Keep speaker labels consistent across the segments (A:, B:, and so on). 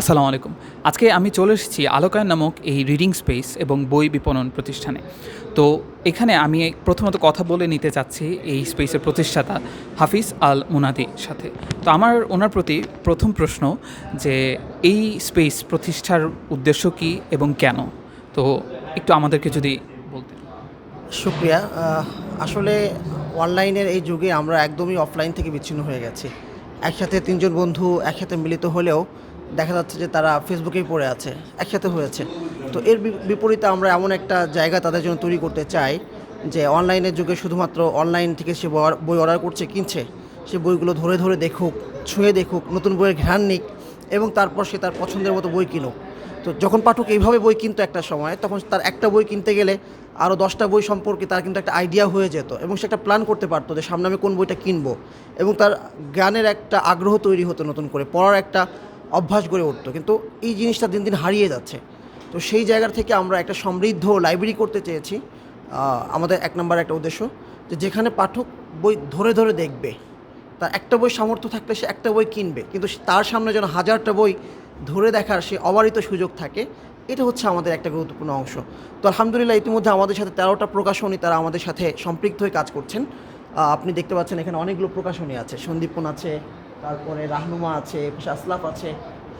A: আসসালামু আলাইকুম। আজকে আমি চলে এসেছি আলোকায়ন নামক এই রিডিং স্পেস এবং বই বিপণন প্রতিষ্ঠানে। তো এখানে আমি প্রথমত কথা বলে নিতে চাচ্ছি এই স্পেসের প্রতিষ্ঠাতা হাফিজ আল মুনাদির সাথে। তো আমার ওনার প্রতি প্রথম প্রশ্ন যে এই স্পেস প্রতিষ্ঠার উদ্দেশ্য কী এবং কেন? তো একটু আমাদেরকে যদি বলতেন।
B: শুক্রিয়া। আসলে অনলাইনের এই যুগে আমরা একদমই অফলাইন থেকে বিচ্ছিন্ন হয়ে গেছি। একসাথে তিনজন বন্ধু একসাথে মিলিত হলেও দেখা যাচ্ছে যে তারা ফেসবুকেই পড়ে আছে, একসাথে হয়েছে। তো এর বিপরীতে আমরা এমন একটা জায়গা তাদের জন্য তৈরি করতে চাই যে অনলাইনের যুগে শুধুমাত্র অনলাইন থেকে সে বই অর্ডার করছে, কিনছে, সে বইগুলো ধরে ধরে দেখুক, ছুঁয়ে দেখুক, নতুন বইয়ের ঘ্রাণ নিক এবং তারপর সে তার পছন্দের মতো বই কিনুক। তো যখন পাঠক এইভাবে বই কিনতো একটা সময়, তখন তার একটা বই কিনতে গেলে আরও দশটা বই সম্পর্কে তার কিন্তু একটা আইডিয়া হয়ে যেত এবং সে একটা প্ল্যান করতে পারতো যে সামনে আমি কোন বইটা কিনবো এবং তার জ্ঞানের একটা আগ্রহ তৈরি হতো নতুন করে, পড়ার একটা অভ্যাস গড়ে উঠতো। কিন্তু এই জিনিসটা দিন দিন হারিয়ে যাচ্ছে। তো সেই জায়গা থেকে আমরা একটা সমৃদ্ধ লাইব্রেরি করতে চেয়েছি। আমাদের এক নম্বর একটা উদ্দেশ্য যে যেখানে পাঠক বই ধরে ধরে দেখবে তার একটা বই সামর্থ্য থাকলে সে একটা বই কিনবে, কিন্তু তার সামনে যেন হাজারটা বই ধরে দেখার সে অবারিত সুযোগ থাকে, এটা হচ্ছে আমাদের একটা গুরুত্বপূর্ণ অংশ। তো আলহামদুলিল্লাহ ইতিমধ্যে আমাদের সাথে তেরোটা প্রকাশনী তারা আমাদের সাথে সম্পৃক্ত হয়ে কাজ করছেন। আপনি দেখতে পাচ্ছেন এখানে অনেকগুলো প্রকাশনী আছে। সন্দীপন আছে তারপরে রাহনুমা আছে, এপাশে আসলাফ আছে,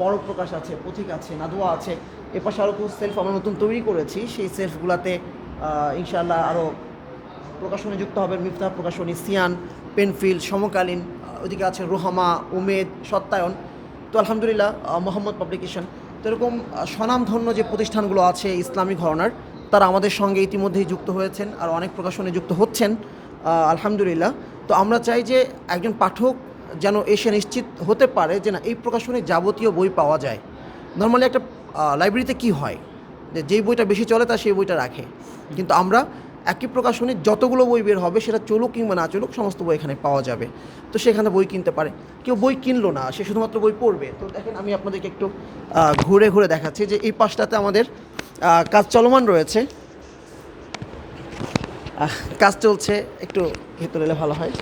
B: পরপ্রকাশ আছে, পথিক আছে, নাদুয়া আছে, এপাশে আরও কিছু সেলফ আমরা নতুন তৈরি করেছি। সেই সেলফগুলোতে ইনশাআল্লাহ আরও প্রকাশনী যুক্ত হবেন মিফতাহ প্রকাশনী, সিয়ান, পেনফিল, সমকালীন ওদিকে আছে রোহামা, উমেদ, সত্যায়ন। তো আলহামদুলিল্লাহ মোহাম্মদ পাবলিকেশন। তো এরকম স্বনামধন্য যে প্রতিষ্ঠানগুলো আছে ইসলামী ঘরনার, তারা আমাদের সঙ্গে ইতিমধ্যেই যুক্ত হয়েছেন আর অনেক প্রকাশনে যুক্ত হচ্ছেন আলহামদুলিল্লাহ। তো আমরা চাই যে একজন পাঠক যেন এসে নিশ্চিত হতে পারে যে না, এই প্রকাশনে যাবতীয় বই পাওয়া যায়। নর্মালি একটা লাইব্রেরিতে কি হয়? যে যেই বইটা বেশি চলে তা সেই বইটা রাখে। কিন্তু আমরা একই প্রকাশনী যতগুলো বই বের হবে, সেটা চলুক কিংবা না চলুক, সমস্ত বই এখানে পাওয়া যাবে। তো সেখানে বই কিনতে পারে। কেউ বই কিনলো না, সে শুধুমাত্র বই পড়বে। তো দেখেন, আমি আপনাদেরকে একটু ঘুরে ঘুরে দেখাচ্ছি যে এই পাশটাতে আমাদের কাজ চলমান রয়েছে। কাজ চলছে, একটু ভেতরে এলে ভালো হয়।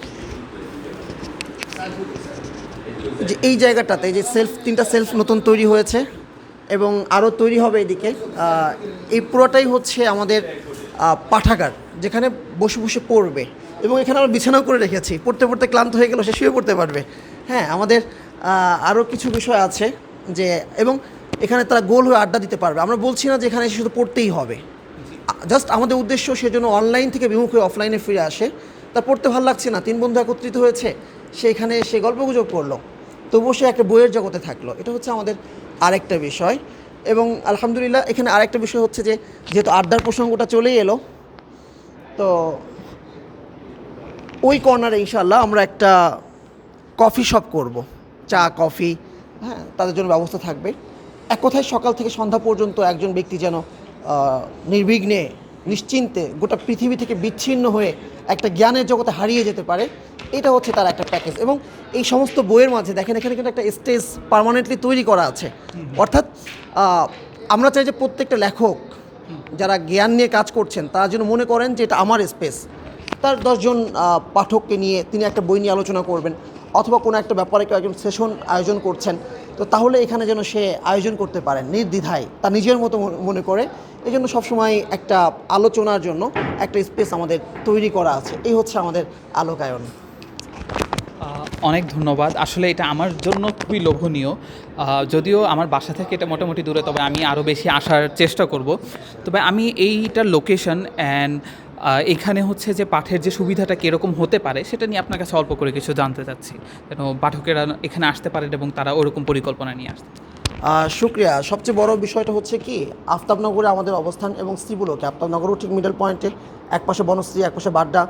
B: যে এই জায়গাটাতে যে সেলফ তিনটা সেলফ নতুন তৈরি হয়েছে এবং আরও তৈরি হবে এদিকে। এই পুরোটাই হচ্ছে আমাদের পাঠাগার, যেখানে বসে বসে পড়বে। এবং এখানে আমরা বিছানাও করে রেখেছি। পড়তে পড়তে ক্লান্ত হয়ে গেলে সে শুয়ে পড়তে পারবে। হ্যাঁ আমাদের আরও কিছু বিষয় আছে যে, এবং এখানে তারা গোল হয়ে আড্ডা দিতে পারবে। আমরা বলছি না যে এখানে শুধু পড়তেই হবে। জাস্ট আমাদের উদ্দেশ্য সেজন্য অনলাইন থেকে বিমুখ হয়ে অফলাইনে ফিরে আসে। তা পড়তে ভালো লাগছে না? তিন বন্ধু একত্রিত হয়েছে। সেখানে সে গল্পগুজব করল। তবুও সে একটা বইয়ের জগতে থাকল। এটা হচ্ছে আমাদের আরেকটা বিষয়। এবং আলহামদুলিল্লাহ, এখানে আরেকটা বিষয় হচ্ছে যে, যেহেতু আড্ডার প্রসঙ্গটা চলেই এলো, তো ওই কর্নারে ইনশাল্লাহ আমরা একটা কফি শপ করব। চা কফি হ্যাঁ তাদের জন্য ব্যবস্থা থাকবে। এক কথায় সকাল থেকে সন্ধ্যা পর্যন্ত একজন ব্যক্তি যেন নির্বিঘ্নে, নিশ্চিন্তে গোটা পৃথিবী থেকে বিচ্ছিন্ন হয়ে একটা জ্ঞানের জগতে হারিয়ে যেতে পারে এটা হচ্ছে তার একটা প্যাকেজ এবং এই সমস্ত বইয়ের মাঝে দেখেন, এখানে কিন্তু একটা স্টেজ পার্মানেন্টলি তৈরি করা আছে। অর্থাৎ আমরা চাই যে প্রত্যেকটা লেখক যারা জ্ঞান নিয়ে কাজ করছেন, তারা যেন মনে করেন যে এটা আমার স্পেস তার দশজন পাঠককে নিয়ে তিনি একটা বই নিয়ে আলোচনা করবেন অথবা কোনো একটা ব্যাপারে কেউ একজন সেশন আয়োজন করছেন, তো তাহলে এখানে যেন সে আয়োজন করতে পারেন নির্দ্বিধায়। তা নিজের মতো মনে- করে। এই জন্য সবসময় একটা আলোচনার জন্য একটা স্পেস আমাদের তৈরি করা আছে। এই হচ্ছে আমাদের আলোকায়ন।
A: অনেক ধন্যবাদ। আসলে এটা আমার জন্য খুবই লোভনীয়। যদিও আমার বাসা থেকে এটা মোটামুটি দূরে, তবে আমি আরও বেশি আসার চেষ্টা করব। তবে আমি এইটার লোকেশন অ্যান্ড এখানে হচ্ছে যে পাঠের যে সুবিধাটা কীরকম হতে পারে, সেটা নিয়ে আপনার কাছে অল্প করে কিছু জানতে চাচ্ছি। যেন পাঠকেরা এখানে আসতে পারেন এবং তারা ওরকম পরিকল্পনা নিয়ে আসতে
B: শুক্রিয়া। সবচেয়ে বড় বিষয়টা হচ্ছে কি, আফতাবনগরে আমাদের অবস্থান এবং শ্রীবুলকে আফতাবনগরও ঠিক মিডল পয়েন্টে এক পাশে বনশ্রী এক পাশে বাড্ডা।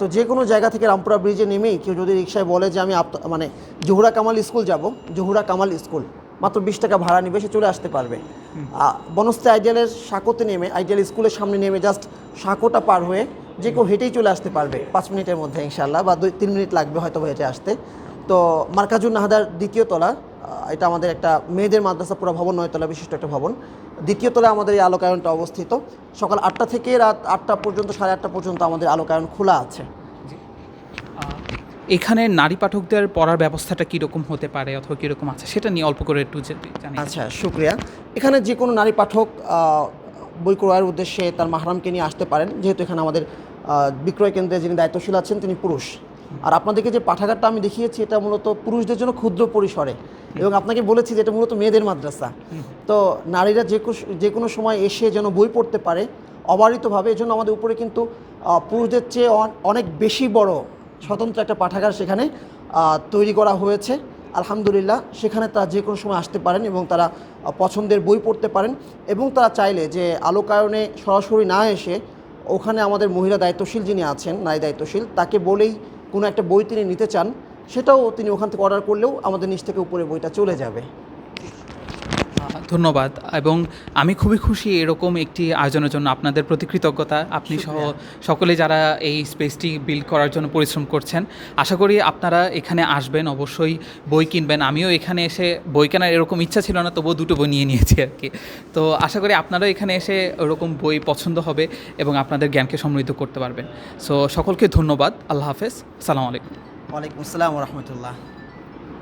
B: তো যে কোনো জায়গা থেকে রামপুরা ব্রিজে নেমেই কেউ যদি রিক্সায় বলে যে আমি মানে জহুরা কামাল স্কুল যাব জহুরা কামাল স্কুল মাত্র বিশ টাকা ভাড়া নিবে সে চলে আসতে পারবে। আহ, আইডিয়ালের সাঁকোতে নেমে আইডিয়াল স্কুলের সামনে নেমে জাস্ট সাঁকোটা পার হয়ে যে কেউ হেঁটেই চলে আসতে পারবে পাঁচ মিনিটের মধ্যে ইনশাল্লাহ বা দুই তিন মিনিট লাগবে হয়তো হেঁটে আসতে। তো মার্কাজুর নাহাদার দ্বিতীয় তলা এটা আমাদের একটা মেয়েদের মাদ্রাসা পুরো ভবন নয়তলা বিশিষ্ট একটা ভবন। দ্বিতীয় তলায় আমাদের এই আলোকায়নটা অবস্থিত। সকাল আটটা থেকে রাত আটটা পর্যন্ত সাড়ে আটটা পর্যন্ত আমাদের আলোকায়ন খোলা আছে।
A: এখানে নারী পাঠকদের পড়ার ব্যবস্থাটা কীরকম হতে পারে অথবা কীরকম আছে? সেটা নিয়ে অল্প করে একটু জানি
B: আচ্ছা শুক্রিয়া। এখানে যে কোনো নারী পাঠক বই ক্রয়ের উদ্দেশ্যে তার মাহরামকে নিয়ে আসতে পারেন। যেহেতু এখানে আমাদের বিক্রয় কেন্দ্রে যিনি দায়িত্বশীল আছেন তিনি পুরুষ। আর আপনাদেরকে যে পাঠাগারটা আমি দেখিয়েছি, এটা মূলত পুরুষদের জন্য ক্ষুদ্র পরিসরে। এবং আপনাকে বলেছি যে এটা মূলত মেয়েদের মাদ্রাসা। তো নারীরা যে যে কোনো সময় এসে যেন বই পড়তে পারে, অবারিতভাবে, এজন্য আমাদের উপরে কিন্তু পুরুষদের চেয়ে অনেক বেশি বড় স্বতন্ত্র একটা পাঠাগার সেখানে তৈরি করা হয়েছে। আলহামদুলিল্লাহ, সেখানে তারা যে কোনো সময় আসতে পারেন এবং তারা পছন্দের বই পড়তে পারেন। এবং তারা চাইলে যে আলোকায়নে সরাসরি না এসে, ওখানে আমাদের মহিলা দায়িত্বশীল যিনি আছেন, নারী দায়িত্বশীল, তাকে বলেই কোনো একটা বই তিনি নিতে চান, সেটাও তিনি ওখান থেকে অর্ডার করলেও আমাদের নিচ থেকে উপরে বইটা চলে যাবে।
A: ধন্যবাদ এবং আমি খুবই খুশি এরকম একটি আয়োজনের জন্য আপনাদের প্রতি কৃতজ্ঞতা। আপনি সহ সকলে যারা এই স্পেসটি বিল্ড করার জন্য পরিশ্রম করছেন আশা করি আপনারা এখানে আসবেন অবশ্যই বই কিনবেন। আমিও এখানে এসে বই কেনার এরকম ইচ্ছা ছিল না তবুও দুটো বই নিয়ে নিয়েছি আর কি। তো আশা করি আপনারাও এখানে এসে ওরকম বই পছন্দ হবে এবং আপনাদের জ্ঞানকে সমৃদ্ধ করতে পারবেন। সো সকলকে ধন্যবাদ আল্লাহ হাফেজ সালাম আলাইকুম।
B: ওয়ালাইকুম আসসালাম রহমতুল্লাহ।